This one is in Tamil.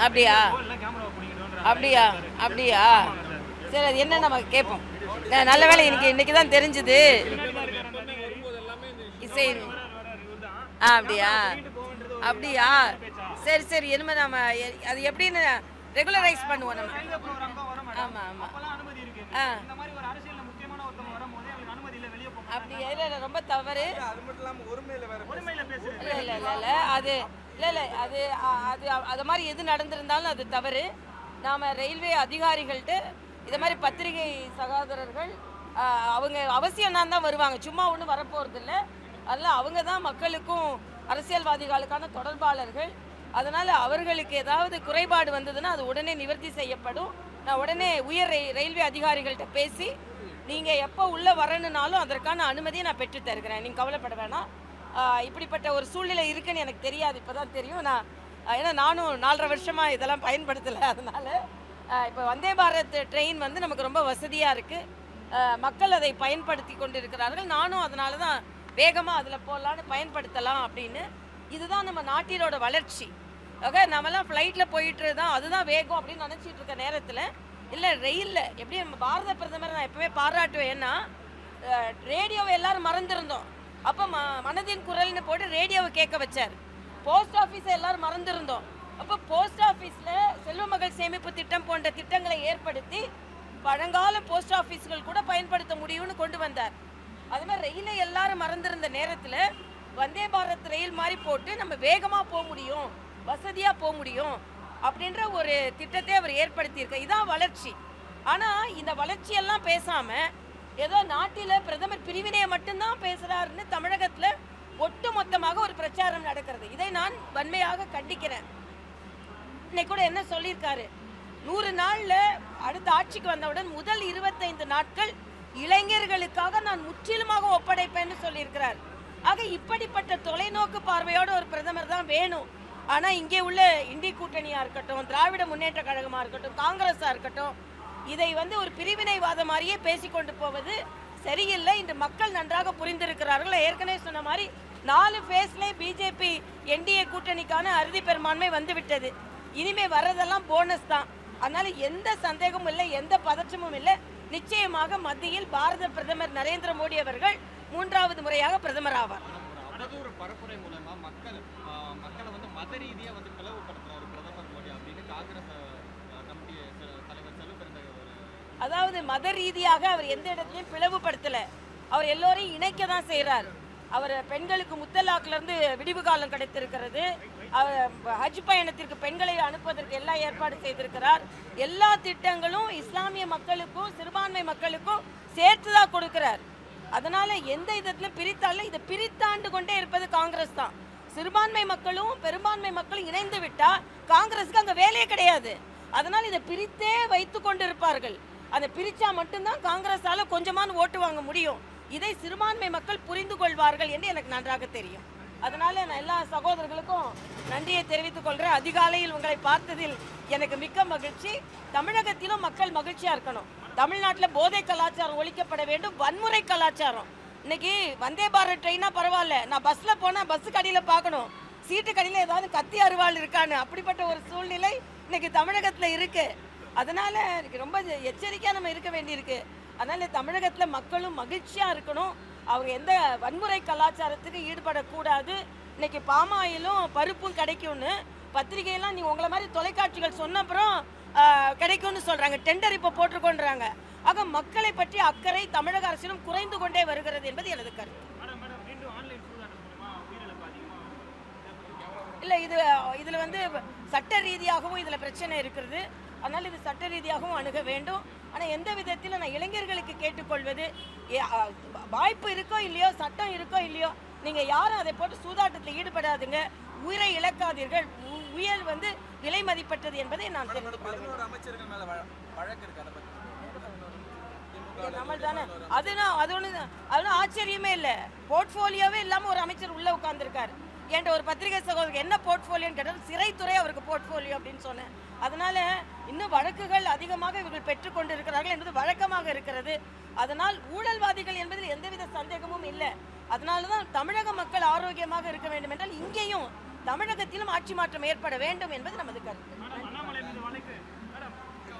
அப்படியா? அப்படியா? அப்படியா? சரி அது என்ன நம்ம கேட்போம். நல்ல வேலை இன்னைக்கு இன்னைக்கு தான் தெரிஞ்சுது. இசை. ஆ அப்படியா? அப்படியா? சரி சரி இனிமே நம்ம எ- அது எப்படின்னு ரெகுலரைஸ் பண்ணுவோம் நம்ம. ஆமாம் ஆமாம் ஆ. அப்படி இல்லை இல்லை ரொம்ப தவறு. அது இல்லை இல்லை அது அது அது மாதிரி எது நடந்திருந்தாலும் அது தவறு. நாம் ரயில்வே அதிகாரிகள்கிட்ட இது மாதிரி பத்திரிகை சகோதரர்கள் அவங்க அவசியம்னா தான் வருவாங்க. சும்மா ஒன்றும் வரப்போகிறதில்ல அதில் அவங்க தான் மக்களுக்கும் அரசியல்வாதிகளுக்கான தொடர்பாளர்கள். அதனால் அவர்களுக்கு ஏதாவது குறைபாடு வந்ததுன்னா அது உடனே நிவர்த்தி செய்யப்படும். நான் உடனே உயர் ரயில் ரயில்வே அதிகாரிகள்கிட்ட பேசி நீங்கள் எப்போ உள்ளே வரணுனாலும் அதற்கான அனுமதியை நான் பெற்று தருகிறேன். நீங்கள் கவலைப்பட வேணாம். இப்படிப்பட்ட ஒரு சூழ்நிலை இருக்குன்னு எனக்கு தெரியாது இப்போ தான் தெரியும். நான் ஏன்னா நானும் நாலரை வருஷமாக இதெல்லாம் பயன்படுத்தலை அதனால் இப்போ வந்தே பாரத் ட்ரெயின் வந்து நமக்கு ரொம்ப வசதியாக இருக்குது மக்கள் அதை பயன்படுத்தி கொண்டு இருக்கிறார்கள் நானும் அதனால தான் வேகமாக அதில் போகலான்னு பயன்படுத்தலாம் அப்படின்னு. இதுதான் நம்ம நாட்டினோட வளர்ச்சி. ஓகே நம்மலாம் ஃப்ளைட்டில் போயிட்டு தான் அதுதான் வேகம் அப்படின்னு நினச்சிட்டு இருக்க நேரத்தில் இல்லை ரயிலில் எப்படி நம்ம பாரத பிரதமரை நான் எப்பவுமே பாராட்டுவேன். ஏன்னா ரேடியோவை எல்லாரும் மறந்துருந்தோம். அப்போ ம மனதின் குரல்னு போட்டு ரேடியோவை கேட்க வச்சார். போஸ்ட் ஆஃபீஸை எல்லாரும் மறந்துருந்தோம். அப்போ போஸ்ட் ஆஃபீஸில் செல்வ மகள் சேமிப்பு திட்டம் போன்ற திட்டங்களை ஏற்படுத்தி பழங்கால போஸ்ட் ஆஃபீஸ்கள் கூட பயன்படுத்த முடியும்னு கொண்டு வந்தார். அது மாதிரி ரயிலை எல்லாரும் மறந்துருந்த நேரத்தில் வந்தே பாரத் ரயில் மாதிரி போட்டு நம்ம வேகமாக போக முடியும் வசதியாக போக முடியும் அப்படின்ற ஒரு திட்டத்தை அவர் ஏற்படுத்தியிருக்க இதான் வளர்ச்சி. ஆனால் இந்த வளர்ச்சியெல்லாம் பேசாமல் ஏதோ நாட்டில் பிரதமர் பிரிவினையை மட்டும்தான் பேசுகிறாருன்னு தமிழகத்தில் ஒட்டு மொத்தமாக ஒரு பிரச்சாரம் நடக்கிறது. இதை நான் வன்மையாக கண்டிக்கிறேன். இன்னைக்கு கூட என்ன சொல்லியிருக்காரு? நூறு நாள்ல அடுத்த ஆட்சிக்கு வந்தவுடன் முதல் இருபத்தைந்து நாட்கள் இளைஞர்களுக்காக நான் முற்றிலுமாக ஒப்படைப்பேன்னு சொல்லியிருக்கிறார். ஆக இப்படிப்பட்ட தொலைநோக்கு பார்வையோட ஒரு பிரதமர் தான் வேணும். ஆனா இங்கே உள்ள இந்தி கூட்டணியா இருக்கட்டும் திராவிட முன்னேற்ற கழகமா இருக்கட்டும் காங்கிரஸா இருக்கட்டும் இதை வந்து ஒரு பிரிவினைவாத மாதிரியே பேசிக்கொண்டு போவது சரியில்லை. இன்று மக்கள் நன்றாக புரிந்திருக்கிறார்கள். ஏற்கனவே சொன்ன மாதிரி நாலு ஃபேஸ்லேயே பிஜேபி என்டிஏ கூட்டணிக்கான அறுதி பெரும்பான்மை வந்துவிட்டது. இனிமே வர்றதெல்லாம் போனஸ் தான். அதனால எந்த சந்தேகமும் இல்லை எந்த பதற்றமும் இல்லை. நிச்சயமாக மத்தியில் பாரத பிரதமர் நரேந்திர மோடி அவர்கள் மூன்றாவது முறையாக பிரதமர் ஆவார். பரப்புரை மூலமா மக்கள் மக்களை வந்து மத ரீதியா வந்து பிளவுபடுத்துறாரு பிரதமர் மோடி அப்படின்னு காங்கிரஸ் கமிட்டி தலைவர் செல்வ அதாவது மத ரீதியாக அவர் எந்த இடத்துலையும் பிளவுபடுத்தல. அவர் எல்லோரையும் இணைக்க தான் செய்கிறார் அவர் பெண்களுக்கு முத்தலாக்கிலிருந்து விடிவு காலம் கிடைத்திருக்கிறது. அவர் ஹஜ் பயணத்திற்கு பெண்களை அனுப்புவதற்கு எல்லா ஏற்பாடு செய்திருக்கிறார். எல்லா திட்டங்களும் இஸ்லாமிய மக்களுக்கும் சிறுபான்மை மக்களுக்கும் சேர்த்து தான் கொடுக்கிறார். அதனால எந்த விதத்திலும் பிரித்தாலும் இதை பிரித்தாண்டு கொண்டே இருப்பது காங்கிரஸ் தான். சிறுபான்மை மக்களும் பெரும்பான்மை மக்களும் இணைந்து விட்டா காங்கிரஸுக்கு அங்கே வேலையே கிடையாது. அதனால் இதை பிரித்தே வைத்து கொண்டு இருப்பார்கள் அதை பிரிச்சா மட்டும்தான் காங்கிரஸால கொஞ்சமான ஓட்டு வாங்க முடியும். இதை சிறுபான்மை மக்கள் புரிந்து கொள்வார்கள் என்று எனக்கு நன்றாக தெரியும். அதனால நான் எல்லா சகோதரர்களுக்கும் நன்றியை தெரிவித்துக் கொள்கிறேன் அதிகாலையில் உங்களை பார்த்ததில் எனக்கு மிக்க மகிழ்ச்சி. தமிழகத்திலும் மக்கள் மகிழ்ச்சியா இருக்கணும். தமிழ்நாட்டில் போதை கலாச்சாரம் ஒழிக்கப்பட வேண்டும். வன்முறை கலாச்சாரம். இன்னைக்கு வந்தே பாரத் ட்ரெயினா பரவாயில்ல. நான் பஸ்ல போனா பஸ் கடையில பார்க்கணும். சீட்டு கடையில ஏதாவது கத்தி அருவாள் இருக்கான்னு. அப்படிப்பட்ட ஒரு சூழ்நிலை இன்னைக்கு தமிழகத்துல இருக்கு. அதனால் எனக்கு ரொம்ப எச்சரிக்கையாக நம்ம இருக்க வேண்டியிருக்கு. அதனால் தமிழகத்தில் மக்களும் மகிழ்ச்சியாக இருக்கணும். அவங்க எந்த வன்முறை கலாச்சாரத்துக்கு ஈடுபடக்கூடாது. இன்னைக்கு பாமாயிலும் பருப்பும் கிடைக்கும்னு பத்திரிகையெல்லாம் நீ உங்களை மாதிரி தொலைக்காட்சிகள் சொன்ன அப்புறம் கிடைக்கும்னு சொல்கிறாங்க டெண்டர் இப்போ போட்டிருக்கோன்றாங்க. ஆக மக்களை பற்றி அக்கறை தமிழக அரசிலும் குறைந்து கொண்டே வருகிறது என்பது எனது கருத்து. இல்லை இது இதில் வந்து சட்ட ரீதியாகவும் இதில் பிரச்சனை இருக்கிறது அதனால் இது சட்ட ரீதியாகவும் அணுக வேண்டும். ஆனால் எந்த விதத்திலும் நான் இளைஞர்களுக்கு கேட்டுக்கொள்வது வாய்ப்பு இருக்கோ இல்லையோ சட்டம் இருக்கோ இல்லையோ நீங்கள் யாரும் அதை போட்டு சூதாட்டத்தில் ஈடுபடாதுங்க. உயிரை இழக்காதீர்கள். உயிர் வந்து விலை மதிப்பற்றது என்பதை நான் தெரிந்து இருக்கு அதை ஒன்று அது ஒண்ணும் ஆச்சரியமே இல்லை. போர்ட்ஃபோலியோவே இல்லாமல் ஒரு அமைச்சர் உள்ளே உட்காந்துருக்காரு என்கிட்ட ஒரு பத்திரிகை சகோதரர் என்ன போர்ட்ஃபோலியோன்னு கேட்டால் சிறைத்துறை அவருக்கு போர்ட்ஃபோலியோ அப்படின்னு சொன்னேன். அதனால இன்னும் வழக்குகள் அதிகமாக இவர்கள் பெற்றுக்கொண்டு இருக்கிறார்கள் என்பது வழக்கமாக இருக்கிறது. அதனால் ஊழல்வாதிகள் என்பதில் எந்தவித சந்தேகமும் இல்லை. அதனால தான் தமிழக மக்கள் ஆரோக்கியமாக இருக்க வேண்டும் என்றால் இங்கேயும் தமிழகத்திலும் ஆட்சி மாற்றம் ஏற்பட வேண்டும் என்பது நமது கருத்து.